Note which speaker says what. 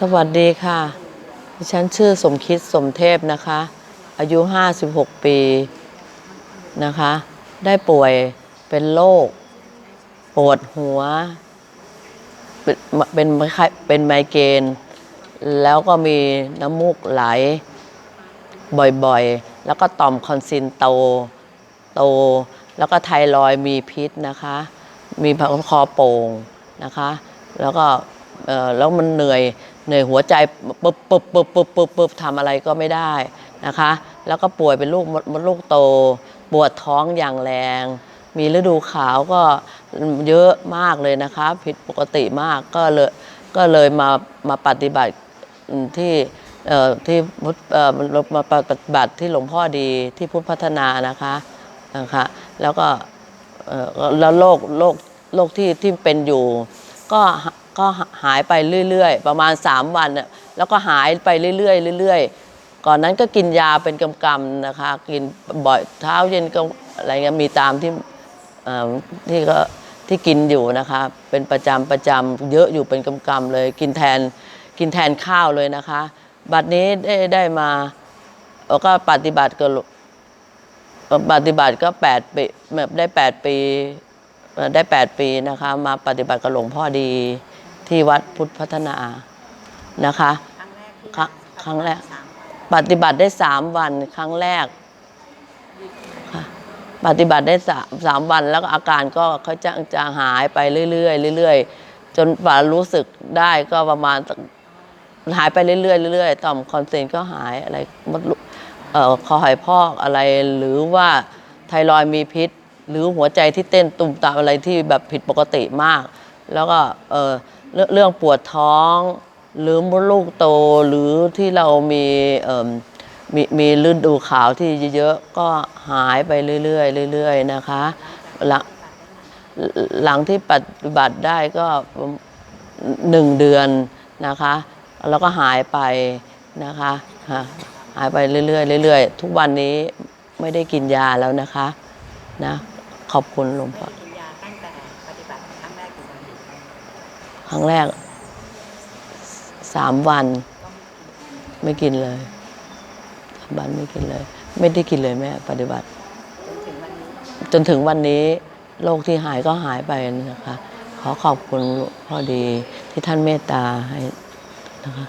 Speaker 1: สวัสดีค่ะ ดิฉันชื่อสมคิดสมเทพนะคะ อายุ 56 ปีนะคะ ได้ป่วยเป็นโรคปวดหัว เป็นเป็นไมเกรนแล้วก็มีน้ำมูกไหลบ่อยๆ แล้วก็ต่อมคอนซินโตโต แล้วก็ไทรอยมีพิษนะคะ มีคอโป่งนะคะ แล้วก็แล้วมันเหนื่อย เหนื่อยหัวใจปึ๊บปึ๊บปึ๊บปึ๊บปึ๊บปึ๊บทำอะไรก็ไม่ได้นะคะ แล้วก็ป่วยเป็นลูกมดลูกโต ปวดท้องอย่างแรง มีฤดูขาวก็เยอะมากเลยนะคะ ผิดปกติมากก็เลยก็เลยมามาปฏิบัติที่เอ่อที่พุทธเอ่อมาปฏิบัติที่หลวงพ่อดีที่พุทธพัฒนานะคะนะคะแล้วก็แล้วโรคโรคโรคที่ที่เป็นอยู่ ก็ ก็หายไปเรื่อยๆ ประมาณ 3 วันน่ะแล้วก็หายไปเรื่อยๆเรื่อยๆ ก่อนนั้นก็กินยาเป็นกำกำๆนะคะ กินบ่อยเช้าเย็นก็อะไรเงี้ยมีตามที่อ่อที่ก็ที่กินอยู่นะคะเป็นประจำประจำเยอะอยู่เป็นกำกำๆเลย กินแทนกินแทนข้าวเลยนะคะ บัดนี้ได้ได้มาเอ่อก็ปฏิบัติกับหลวงปฏิบัติก็แปดปีแบบได้แปดปีได้แปดปีนะคะ มาปฏิบัติกับหลวงพ่อดี ที่วัดพุทธพัฒนานะคะ
Speaker 2: ครั้งแรกที่
Speaker 1: ครั้งครั้งแรก
Speaker 2: สาม
Speaker 1: ปฏิบัติได้สามวันครั้งแรกค่ะปฏิบัติได้สามสามวันแล้วก็อาการก็เขาจะจะหายไปเรื่อยๆเรื่อยๆจนป่ารู้สึกได้ก็ประมาณสักหายไปเรื่อยๆเรื่อยๆต่อมคอนเซนก็หายอะไรมดลูกเอ่อคอหอยพอกอะไร หรือว่าไทรอยด์มีพิษ หรือหัวใจที่เต้นตุ่มตามอะไรที่แบบผิดปกติมาก แล้วก็เออเรื่องปวดท้อง หรือมดลูกโตหรือที่เรามีมมีมีฤดูขาวที่เยอะๆก็หายไปเรื่อยๆเรื่อยๆนะคะหลังหลังที่ปฏิบัติได้ก็หนึ่งเดือนนะคะ แล้วก็หายไปนะคะหายไปเรื่อยๆเรื่อยๆ ทุกวันนี้ไม่ได้กินยาแล้วนะคะนะขอบคุณหลวงพ่อ
Speaker 2: ครั้งแรก
Speaker 1: สามวัน ไม่กินเลยสามวันไม่กินเลย ไม่ได้กินเลยแม่ปฏิบัติ
Speaker 2: จนถึงวันนี้
Speaker 1: โรคที่หายก็หายไปนะคะ ขอขอบคุณพ่อดีที่ท่านเมตตาให้นะคะ